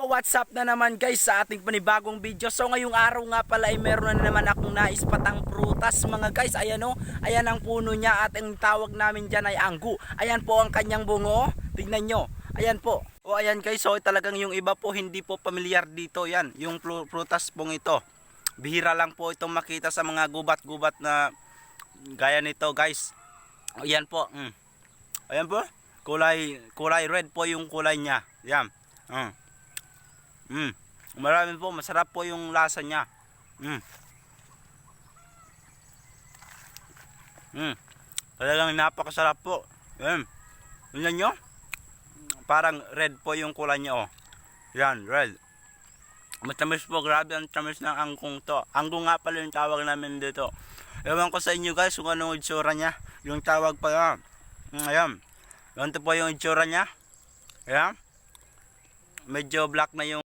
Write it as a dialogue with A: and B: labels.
A: So what's up na naman guys sa ating panibagong video. So ngayong araw nga pala ay meron na naman akong naispatang prutas mga guys. Ayan o, ayan ang puno niya at ang tawag namin dyan ay anggu. Ayan po ang kanyang bungo, tignan nyo. Ayan po. O ayan guys, so talagang yung iba po hindi po pamilyar dito. Yan, yung pru- prutas pong ito. Bihira lang po itong makita sa mga gubat-gubat na gaya nito guys. Ayan po, mm. ayan po. Kulay, kulay red po yung kulay niya. Yan, mm. Mm. Marami po, masarap po yung lasa niya. Mm. Mm. Talagang napakasarap po. Yan. Tingnan nyo? Parang red po yung kulay niya, oh. Yan, red. Matamis po, grabe ang tamis ng angkong to. Angkong nga pala yung tawag namin dito. Ewan ko sa inyo guys kung anong itsura niya. Yung tawag pa yan. Mm, Ayan. Ganito po yung itsura niya. Ayan. Medyo black na yung